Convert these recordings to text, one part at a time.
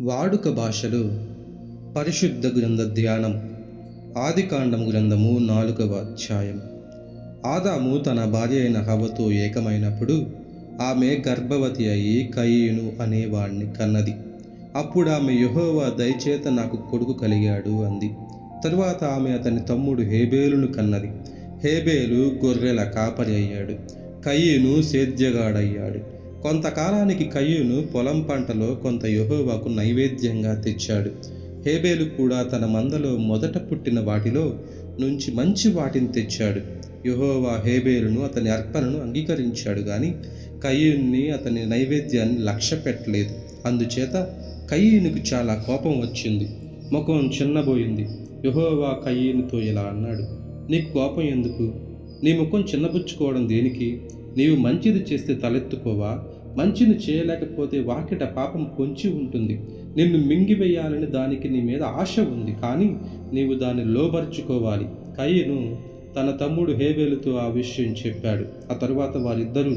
వాడుక భాషలో. పరిశుద్ధ గ్రంథ ధ్యానం. ఆదికాండం గ్రంథము నాలుగవ అధ్యాయం. ఆదాము తన భార్య అయిన హవతో ఏకమైనప్పుడు ఆమె గర్భవతి అయి కయ్యను అనేవాణ్ణి కన్నది. అప్పుడు ఆమె యెహోవా దయచేత నాకు కొడుకు కలిగాడు అంది. తరువాత ఆమె అతని తమ్ముడు హేబేలును కన్నది. హేబేలు గొర్రెల కాపరి అయ్యాడు. కయ్యను సేద్యగాడయ్యాడు. కొంతకాలానికి కయ్యూను పొలం పంటలో కొంత యహోవాకు నైవేద్యంగా తెచ్చాడు. హేబేలు కూడా తన మందలో మొదట పుట్టిన వాటిలో నుంచి మంచి వాటిని తెచ్చాడు. యహోవా హేబేలును అతని అర్పణను అంగీకరించాడు కానీ కయ్యూన్ని అతని నైవేద్యాన్ని లక్ష్య పెట్టలేదు అందుచేత కయ్యూనుకు చాలా కోపం వచ్చింది. ముఖం చిన్నబోయింది. యహోవా కయ్యూనుతో ఇలా అన్నాడు నీకు కోపం ఎందుకు? నీ ముఖం చిన్నపుచ్చుకోవడం దేనికి? నీవు మంచిది చేస్తే తలెత్తుకోవా? మంచిని చేయలేకపోతే వాకిట పాపం పొంచి ఉంటుంది. నిన్ను మింగివేయాలని దానికి నీ మీద ఆశ ఉంది. కానీ నీవు దాన్ని లోబరుచుకోవాలి. కయ్యను తన తమ్ముడు హేబేలుతో ఆ విషయం చెప్పాడు. ఆ తరువాత వారిద్దరూ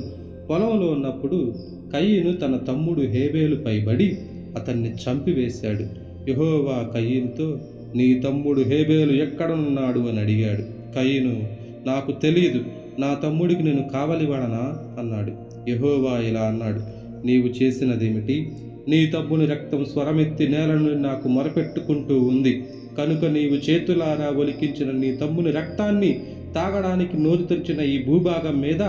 పొలంలో ఉన్నప్పుడు కయ్యను తన తమ్ముడు హేబేలుపై పడి అతన్ని చంపివేశాడు. యహోవా కయ్యనుతో నీ తమ్ముడు హేబేలు ఎక్కడున్నాడు అని అడిగాడు. కయ్యను నాకు తెలియదు నా తమ్ముడికి నేను కావలివాడనా? అన్నాడు. యహోవా ఇలా అన్నాడు. నీవు చేసినదేమిటి? నీ తమ్ముని రక్తం స్వరమెత్తి నేలను నాకు మొరపెట్టుకుంటూ ఉంది. కనుక నీవు చేతులారా ఒలికించిన నీ తమ్ముని రక్తాన్ని తాగడానికి నోరు తెరిచిన ఈ భూభాగం మీద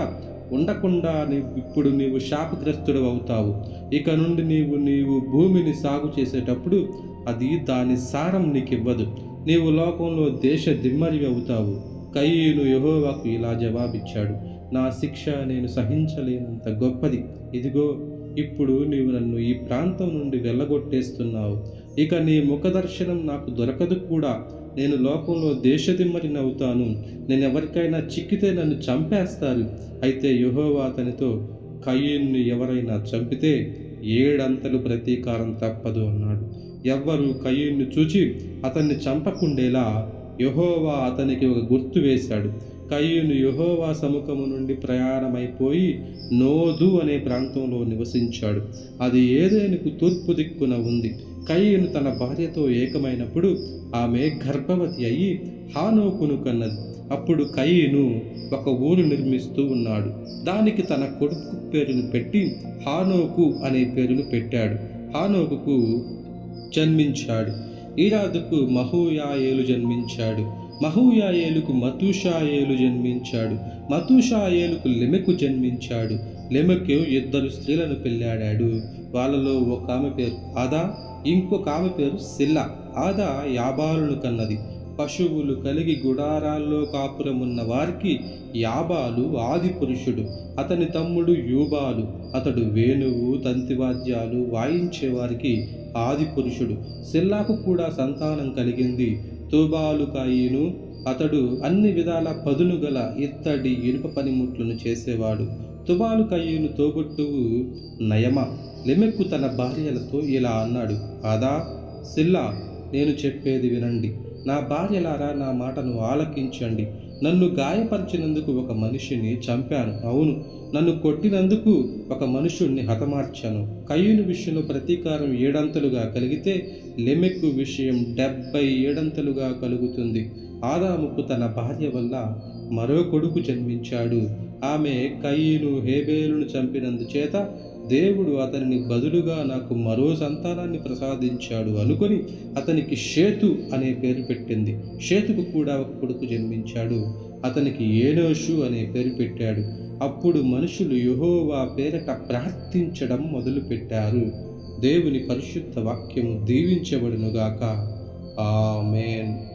ఉండకుండా ఇప్పుడు నీవు శాపగ్రస్తుడు అవుతావు. ఇక నుండి నీవు నీవు భూమిని సాగు చేసేటప్పుడు అది దాని సారం నీకివ్వదు. నీవు లోకంలో దేశ దిమ్మరి అవుతావు. కయ్యూను యహోవాకు ఇలా జవాబిచ్చాడు నా శిక్ష నేను సహించలేనంత గొప్పది. ఇదిగో ఇప్పుడు నీవు నన్ను ఈ ప్రాంతం నుండి వెళ్ళగొట్టేస్తున్నావు. ఇక నీ ముఖదర్శనం నాకు దొరకదు కూడా. నేను లోకంలో దేశదిమ్మరినవుతాను నేను ఎవరికైనా చిక్కితే నన్ను చంపేస్తారు. అయితే యహోవా అతనితో కయ్యూన్ని ఎవరైనా చంపితే ఏడంతలు ప్రతీకారం తప్పదు అన్నాడు. ఎవ్వరు కయ్యూన్ని చూచి అతన్ని చంపకుండేలా యహోవా అతనికి ఒక గుర్తు వేశాడు. కయ్యూను యహోవా సముఖము నుండి ప్రయాణమైపోయి నోదు అనే ప్రాంతంలో నివసించాడు. అది ఏదేనుకు తూర్పు దిక్కున ఉంది. కయ్యూను తన భార్యతో ఏకమైనప్పుడు ఆమె గర్భవతి అయి హానోకును కన్నది. అప్పుడు కయ్యను ఒక ఊరు నిర్మిస్తూ ఉన్నాడు. దానికి తన కొడుకు పేరును పెట్టి హానోకు అనే పేరును పెట్టాడు. హానోకుకు జన్మించాడు. ఈరాదుకు మహూయాయేలు జన్మించాడు. మహూయాయేలుకు మతుషాయేలు జన్మించాడు. మతుషాయేలుకు లెమెకు జన్మించాడు. లెమెకు ఇద్దరు స్త్రీలను పెళ్ళాడాడు వాళ్ళలో ఒక ఆమె పేరు ఆదా ఇంకొక ఆమె పేరు సిల్లా. ఆదా యాబాలును కన్నది. పశువులు కలిగి గుడారాల్లో కాపురమున్న వారికి యాబాలు ఆది పురుషుడు. అతని తమ్ముడు యూబాలు. అతడు వేణువు తంతివాద్యాలు వాయించే వారికి ఆది పురుషుడు సిల్లాకు కూడా సంతానం కలిగింది. తూబాలుకాయిను అతడు అన్ని విధాల పదును గల ఇత్తడి ఇనుప పనిముట్లను చేసేవాడు. తుబాలు కయ్యూను తోబుట్టువు నయమ లెమెక్కు తన భార్యలతో ఇలా అన్నాడు ఆదా సిల్లా నేను చెప్పేది వినండి. నా భార్యలారా నా మాటను ఆలకించండి. నన్ను గాయపరిచినందుకు ఒక మనిషిని చంపాను. అవును నన్ను కొట్టినందుకు ఒక మనుషుణ్ణి హతమార్చాను. కయ్యూని విషయంలో ప్రతీకారం ఏడంతలుగా కలిగితే లెమెక్కు విషయం డెబ్బై ఏడంతలుగా కలుగుతుంది. ఆదాముకు తన భార్య వల్ల మరో కొడుకు జన్మించాడు. ఆమె కయ్యూను హేబేలును చంపినందుచేత దేవుడు అతనిని బదులుగా నాకు మరో సంతానాన్ని ప్రసాదించాడు అనుకొని అతనికి షేతు అనే పేరు పెట్టింది. షేతుకు కూడా ఒక కొడుకు జన్మించాడు. అతనికి ఏనోషు అనే పేరు పెట్టాడు. అప్పుడు మనుషులు యుహోవా పేరట ప్రార్థించడం మొదలుపెట్టారు. దేవుని పరిశుద్ధ వాక్యము దీవించబడునుగాక. ఆమెన్.